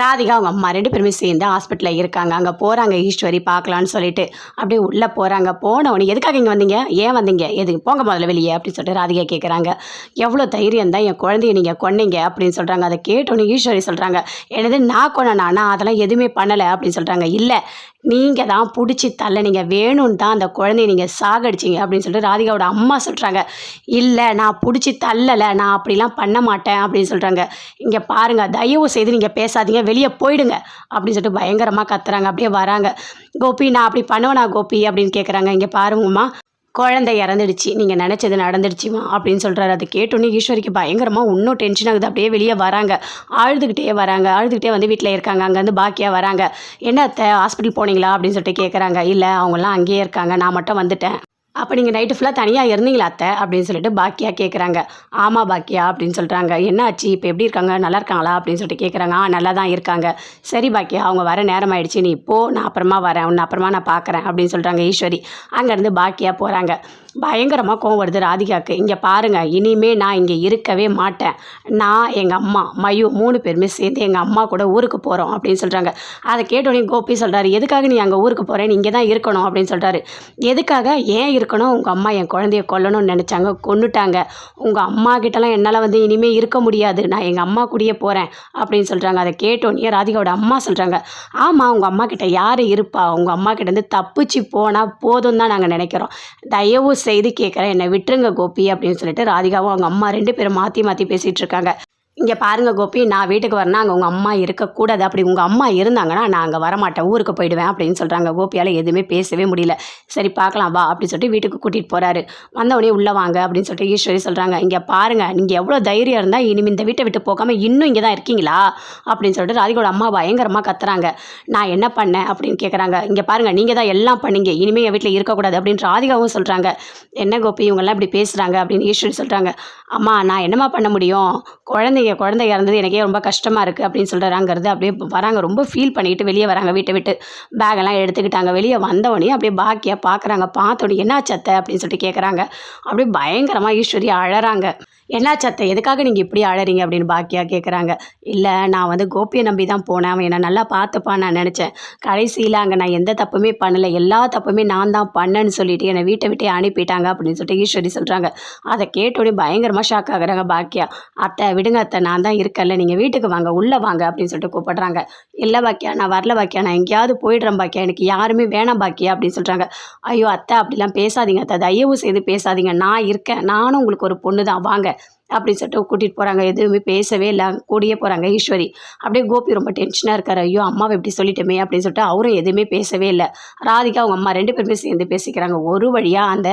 ராதிகா அவங்க அம்மா ரெண்டு பேருமே சேர்ந்து ஹாஸ்பிட்டலில் இருக்காங்க. அங்கே போகிறாங்க ஈஸ்வரி பார்க்கலான்னு சொல்லிட்டு. அப்படியே உள்ளே போகிறாங்க போனவொடனே எதுக்காக இங்கே வந்தீங்க? ஏன் வந்தீங்க? எதுக்கு? போங்க முதல்ல வெளியே அப்படின்னு சொல்லிட்டு ராதிகா கேட்குறாங்க எவ்வளோ தைரியம் தான் என் குழந்தைய நீங்கள் கொன்னீங்க அப்படின்னு சொல்கிறாங்க அதை கேட்டோன்னே ஈஸ்வரி சொல்கிறாங்க எனது நான் கொண்டனா நான் அதெல்லாம் எதுவுமே பண்ணலை அப்படின்னு சொல்கிறாங்க இல்லை நீங்கள் தான் பிடிச்சி தள்ள நீங்கள் வேணும்னு தான் அந்த குழந்தைய நீங்கள் சாகடிச்சிங்க அப்படின்னு சொல்லிட்டு ராதிகாவோட அம்மா சொல்கிறாங்க இல்லை நான் பிடிச்சி தள்ளலை நான் அப்படிலாம் பண்ண மாட்டேன் அப்படின்னு சொல்கிறாங்க இங்கே பாருங்கள் தயவு செய்து நீங்கள் பேசாதீங்க வெளியே போயிடுங்க அப்படின்னு சொல்லிட்டு பயங்கரமாக கத்துறாங்க. அப்படியே வராங்க. கோபி நான் அப்படி பண்ணுவேனா கோபி அப்படின்னு கேட்குறாங்க இங்கே பாருங்கம்மா. குழந்தை இறந்துடுச்சு நீங்கள் நினச்சது நடந்துடுச்சுமா? அப்படின்னு சொல்கிறாரு அதை கேட்டோன்னே ஈஸ்வரிக்கு பயங்கரமாக இன்னும் டென்ஷன் ஆகுது. அப்படியே வெளியே வராங்க. அழுதுகிட்டே வராங்க. அழுதுகிட்டே வந்து வீட்டில் இருக்காங்க. அங்கேருந்து பாக்கியாக வராங்க. என்ன அத்தை ஹாஸ்பிட்டல் போனீங்களா? அப்படின்னு சொல்லிட்டு கேட்குறாங்க இல்லை அவங்களாம் அங்கேயே இருக்காங்க. நான் மட்டும் வந்துட்டேன். அப்போ நீங்கள் நைட்டு ஃபுல்லாக தனியாக இருந்தீங்களா அத்தை? அப்படின்னு சொல்லிட்டு பாக்கியா கேட்குறாங்க ஆமாம் பாக்கியா அப்படின்னு சொல்கிறாங்க என்ன ஆச்சு இப்போ எப்படி இருக்காங்க? நல்லா இருக்காங்களா? அப்படின்னு சொல்லிட்டு கேட்குறாங்க ஆ நல்லா தான் இருக்காங்க. சரி பாக்கியா அவங்க வர நேரம் ஆயிடுச்சு. நீ இப்போ நான் அப்புறமா வரேன். உன்னை அப்புறமா நான் பார்க்குறேன் அப்படின்னு சொல்கிறாங்க ஈஸ்வரி. அங்கேருந்து பாக்கியா போகிறாங்க பயங்கரமாக கோவம் வருது ராதிகாவுக்கு இங்கே பாருங்கள் இனிமே நான் இங்கே இருக்கவே மாட்டேன். நான் எங்கள் அம்மா மயு மூணு பேருமே சேர்ந்து எங்கள் அம்மா கூட ஊருக்கு போகிறோம் அப்படின்னு சொல்கிறாங்க அதை கேட்டோடனே கோபி சொல்கிறாரு எதுக்காக நீ அங்கே ஊருக்கு போகிறேன் இங்கே தான் இருக்கணும் அப்படின்னு சொல்கிறாரு எதுக்காக? ஏன் இருக்கணும்? உங்கள் அம்மா என் குழந்தைய கொல்லணும்னு நினச்சாங்க கொண்டுட்டாங்க உங்கள் அம்மா கிட்டலாம் என்னால் வந்து இனிமேல் இருக்க முடியாது. நான் எங்கள் அம்மா கூடயே போகிறேன் அப்படின்னு சொல்கிறாங்க அதை கேட்டோன்னே ராதிகாவோட அம்மா சொல்கிறாங்க ஆமாம் உங்கள் அம்மா கிட்ட யார் இருப்பா? உங்கள் அம்மா கிட்டேருந்து தப்பிச்சு போனால் போதும் தான் நாங்கள் நினைக்கிறோம். தயவு செய்து கேட்குறேன். என்னை விட்டுருங்க கோபி அப்படின்னு சொல்லிட்டு ராதிகாவும் அவங்க அம்மா ரெண்டு பேரும் மாற்றி மாற்றி பேசிகிட்டு இருக்காங்க. இங்கே பாருங்க கோபி நான் வீட்டுக்கு வரேன்னா அங்கே உங்கள் அம்மா இருக்கக்கூடாது. அப்படி உங்கள் அம்மா இருந்தாங்கன்னா நான் அங்கே வரமாட்டேன். ஊருக்கு போயிடுவேன் அப்படின்னு சொல்கிறாங்க கோபியால் எதுவுமே பேசவே முடியல. சரி பார்க்கலாம் வா அப்படின்னு சொல்லிட்டு வீட்டுக்கு கூட்டிகிட்டு போகிறாரு வந்தவொடனே உள்ளே வாங்க அப்படின்னு சொல்லிட்டு ஈஸ்வரி சொல்கிறாங்க இங்கே பாருங்கள் நீங்கள் எவ்வளோ தைரியம் இருந்தால் இனிமேல் இந்த வீட்டை விட்டு போகாமல் இன்னும் இங்கே தான் இருக்கீங்களா? அப்படின்னு சொல்லிட்டு ராதிகோட அம்மா பயங்கரமாக கத்துறாங்க. நான் என்ன பண்ணேன் அப்படின்னு கேட்குறாங்க இங்கே பாருங்கள் நீங்கள் தான் எல்லாம் பண்ணீங்க. இனிமேல் என் வீட்டில் இருக்கக்கூடாது அப்படின்னு ராதிகாவும் சொல்கிறாங்க என்ன கோபி இவங்கெல்லாம் இப்படி பேசுகிறாங்க அப்படின்னு ஈஸ்வரி சொல்கிறாங்க அம்மா நான் என்னம்மா பண்ண முடியும்? குழந்தைங்க குழந்தை இறந்தது எனக்கே ரொம்ப கஷ்டமாக இருக்குது அப்படின்னு சொல்கிறாங்கிறது அப்படியே வராங்க. ரொம்ப ஃபீல் பண்ணிக்கிட்டு வெளியே வராங்க வீட்டை விட்டு. பேகெல்லாம் எடுத்துக்கிட்டாங்க. வெளியே வந்தவொடனே அப்படியே பாக்கியாக பார்க்குறாங்க பார்த்தோடனே என்ன சத்தை அப்படின்னு சொல்லிட்டு கேட்குறாங்க அப்படியே பயங்கரமாக ஈஸ்வரி அழறாங்க. என்ன சத்தை எதுக்காக நீங்கள் இப்படி அழறீங்க அப்படின்னு பாக்கியா கேட்குறாங்க இல்லை நான் வந்து கோபியை நம்பி தான் போனேன். அவன் என்னை நல்லா பார்த்துப்பான்னு நான் நினச்சேன். கடைசியில் அங்கே நான் எந்த தப்புமே பண்ணலை. எல்லா தப்புமே நான் தான் பண்ணேன்னு சொல்லிட்டு என்னை வீட்டை விட்டே அனுப்பிட்டாங்க அப்படின்னு சொல்லிட்டு ஈஸ்வரி சொல்கிறாங்க அதை கேட்டோடனே பயங்கரமாக ஷாக் ஆகுறாங்க பாக்கியா. அத்தை விடுங்க அத்தை நான் தான் இருக்கல நீங்கள் வீட்டுக்கு வாங்க உள்ளே வாங்க அப்படின்னு சொல்லிட்டு கூப்பிடுறாங்க. இல்லை பாக்கியா நான் வரல பாக்கியா. நான் எங்கேயாவது போயிடுறேன் பாக்கியா. எனக்கு யாருமே வேணாம் பாக்கியா அப்படின்னு சொல்கிறாங்க ஐயோ அத்தை அப்படிலாம் பேசாதீங்க அத்தை. தயவு செய்து பேசாதீங்க. நான் இருக்கேன். நானும் உங்களுக்கு ஒரு பொண்ணு தான் வாங்க. அப்படின்னு சொல்லிட்டு கூட்டிகிட்டு போகிறாங்க எதுவுமே பேசவே இல்லை. கூடியே போகிறாங்க ஈஸ்வரி. அப்படியே கோபி ரொம்ப டென்ஷனாக இருக்கார். ஐயோ அம்மாவை எப்படி சொல்லிட்டோமே அப்படின்னு சொல்லிட்டு அவரும் எதுவுமே பேசவே இல்லை. ராதிகா அவங்க அம்மா ரெண்டு பேருமே சேர்ந்து பேசிக்கிறாங்க. ஒரு வழியாக அந்த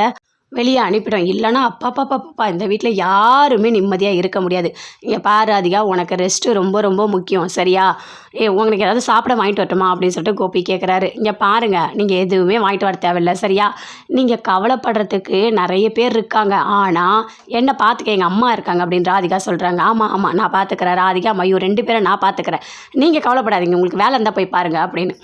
வெளியே அனுப்பிட்டோம் இல்லைன்னா அப்பா அப்பா இந்த வீட்டில் யாருமே நிம்மதியாக இருக்க முடியாது. இங்கே பாரு அதிகா உனக்கு ரெஸ்ட்டு ரொம்ப ரொம்ப முக்கியம். சரியா? ஏ உங்களுக்கு ஏதாவது சாப்பிட வாங்கிட்டு வரட்டுமா? அப்படின்னு சொல்லிட்டு கோபி கேட்குறாரு இங்கே பாருங்கள் நீங்கள் எதுவுமே வாங்கிட்டு வர தேவையில்லை. சரியா? நீங்கள் கவலைப்படுறதுக்கு நிறைய பேர் இருக்காங்க. ஆனால் என்ன பார்த்துக்க எங்கள் அம்மா இருக்காங்க அப்படின்னு ராதிகா சொல்கிறாங்க ஆமாம் ஆமாம் நான் பார்த்துக்கிறேன் ராதிகா மயூர் ரெண்டு பேரை நான் பார்த்துக்கிறேன் நீங்கள் கவலைப்படாதீங்க உங்களுக்கு வேலை இருந்தால் போய் பாருங்கள் அப்படின்னு.